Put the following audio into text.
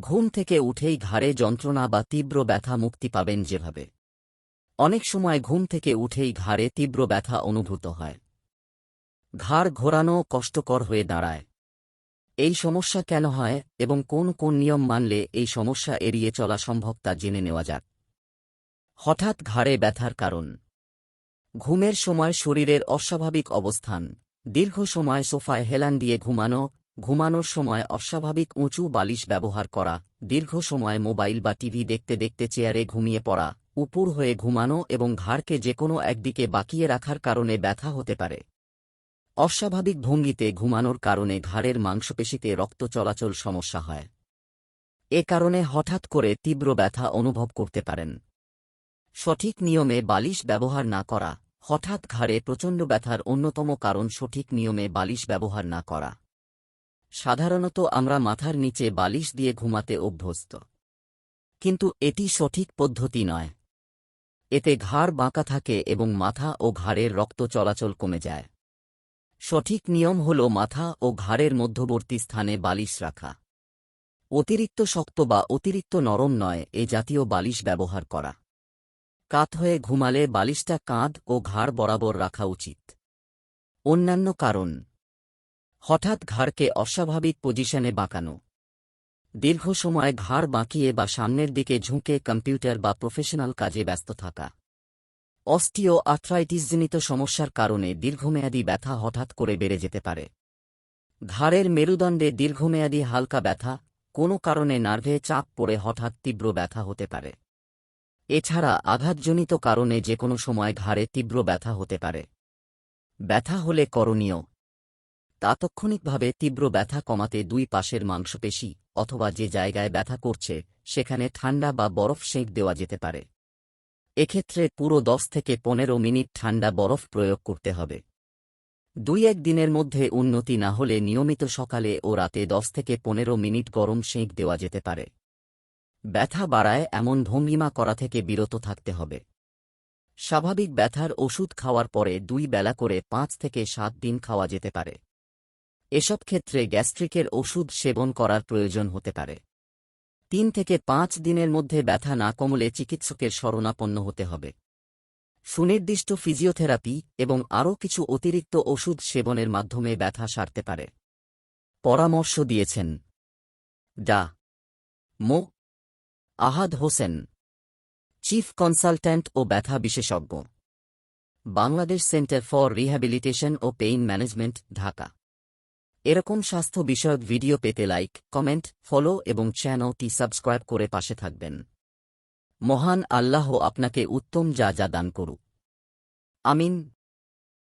ঘুম থেকে উঠেই ঘাড়ে যন্ত্রণা বা তীব্র ব্যথা মুক্তি পাবেন যেভাবে। অনেক সময় ঘুম থেকে উঠেই ঘাড়ে তীব্র ব্যথা অনুভূত হয়। ঘাড় ঘোরানো কষ্টকর হয়ে দাঁড়ায়। এই সমস্যা কেন হয় এবং কোন কোন নিয়ম মানলে এই সমস্যা এড়িয়ে চলা সম্ভব তা জেনে নেওয়া যাক। হঠাৎ ঘাড়ে ব্যথার কারণ। ঘুমের সময় শরীরের অস্বাভাবিক অবস্থান। দীর্ঘ সময় সোফায় হেলান দিয়ে ঘুমানো ঘুমানোর সময় অস্বাভাবিক উঁচু বালিশ ব্যবহার করা, দীর্ঘ সময় মোবাইল বা টিভি দেখতে দেখতে চেয়ারে ঘুমিয়ে পড়া উপুর হয়ে ঘুমানো এবং ঘাড়কে যে কোনো একদিকে বাকিয়ে রাখার কারণে ব্যথা হতে পারে। অস্বাভাবিক ভঙ্গিতে ঘুমানোর কারণে ঘাড়ের মাংসপেশিতে রক্ত চলাচল সমস্যা হয়। এ কারণে হঠাৎ করে তীব্র ব্যথা অনুভব করতে পারেন। সঠিক নিয়মে বালিশ ব্যবহার না করা, হঠাৎ ঘাড়ে প্রচণ্ড ব্যথার অন্যতম কারণ সঠিক নিয়মে বালিশ ব্যবহার না করা। সাধারণত আমরা মাথার নিচে বালিশ দিয়ে ঘুমাতে অভ্যস্ত। কিন্তু এটি সঠিক পদ্ধতি নয়। এতে ঘাড় বাঁকা থাকে এবং মাথা ও ঘাড়ের রক্ত চলাচল কমে যায়। সঠিক নিয়ম হল মাথা ও ঘাড়ের মধ্যবর্তী স্থানে বালিশ রাখা। অতিরিক্ত শক্ত বা অতিরিক্ত নরম নয়, এ জাতীয় বালিশ ব্যবহার করা। কাত হয়ে ঘুমালে বালিশটা কাঁধ ও ঘাড় বরাবর রাখা উচিত। অন্যান্য কারণ হঠাৎ ঘাড়কে অস্বাভাবিক পজিশনে বাঁকানো। দীর্ঘ সময় ঘাড় বাঁকিয়ে বা সামনের দিকে ঝুঁকে কম্পিউটার বা প্রফেশনাল কাজে ব্যস্ত থাকা। অস্টিও আর্থ্রাইটিসজনিত সমস্যার কারণে দীর্ঘমেয়াদী ব্যথা হঠাৎ করে বেড়ে যেতে পারে। ঘাড়ের মেরুদণ্ডে দীর্ঘমেয়াদী হালকা ব্যথা, কোনো কারণে নার্ভে চাপ পড়ে হঠাৎ তীব্র ব্যথা হতে পারে। এছাড়া আঘাতজনিত কারণে যে কোনো সময় ঘাড়ে তীব্র ব্যথা হতে পারে। ব্যথা হলে করণীয় তাৎক্ষণিকভাবে তীব্র ব্যথা কমাতে দুই পাশের মাংসপেশি অথবা যে জায়গায় ব্যথা করছে, সেখানে ঠান্ডা বা বরফ সেঁক দেওয়া যেতে পারে। এক্ষেত্রে পুরো দশ থেকে পনেরো মিনিট ঠান্ডা বরফ প্রয়োগ করতে হবে। দুই এক দিনের মধ্যে উন্নতি না হলে নিয়মিত সকালে ও রাতে দশ থেকে পনেরো মিনিট গরম সেঁক দেওয়া যেতে পারে। ব্যথা বাড়ায় এমন ভঙ্গিমা করা থেকে বিরত থাকতে হবে। স্বাভাবিক ব্যথার ওষুধ খাওয়ার পরে দুই বেলা করে পাঁচ থেকে সাত দিন খাওয়া যেতে পারে। এসব ক্ষেত্রে গ্যাস্ট্রিকের ওষুধ সেবন করার প্রয়োজন হতে পারে। তিন থেকে পাঁচ দিনের মধ্যে ব্যথা না কমলে চিকিৎসকের শরণাপন্ন হতে হবে। সুনির্দিষ্ট ফিজিওথেরাপি এবং আরও কিছু অতিরিক্ত ওষুধ সেবনের মাধ্যমে ব্যথা সারতে পারে। পরামর্শ দিয়েছেন। ডা. মো. আহাদ হোসেন, চিফ কনসালট্যান্ট ও ব্যথা বিশেষজ্ঞ, বাংলাদেশ সেন্টার ফর রিহ্যাবিলিটেশন ও পেইন ম্যানেজমেন্ট, ঢাকা। এরকম স্বাস্থ্য বিষয়ক ভিডিও পেতে লাইক, কমেন্ট, ফলো এবং চ্যানেলটি সাবস্ক্রাইব করে পাশে থাকবেন। মহান আল্লাহ আপনাকে উত্তম যা যা দান করুক। আমিন।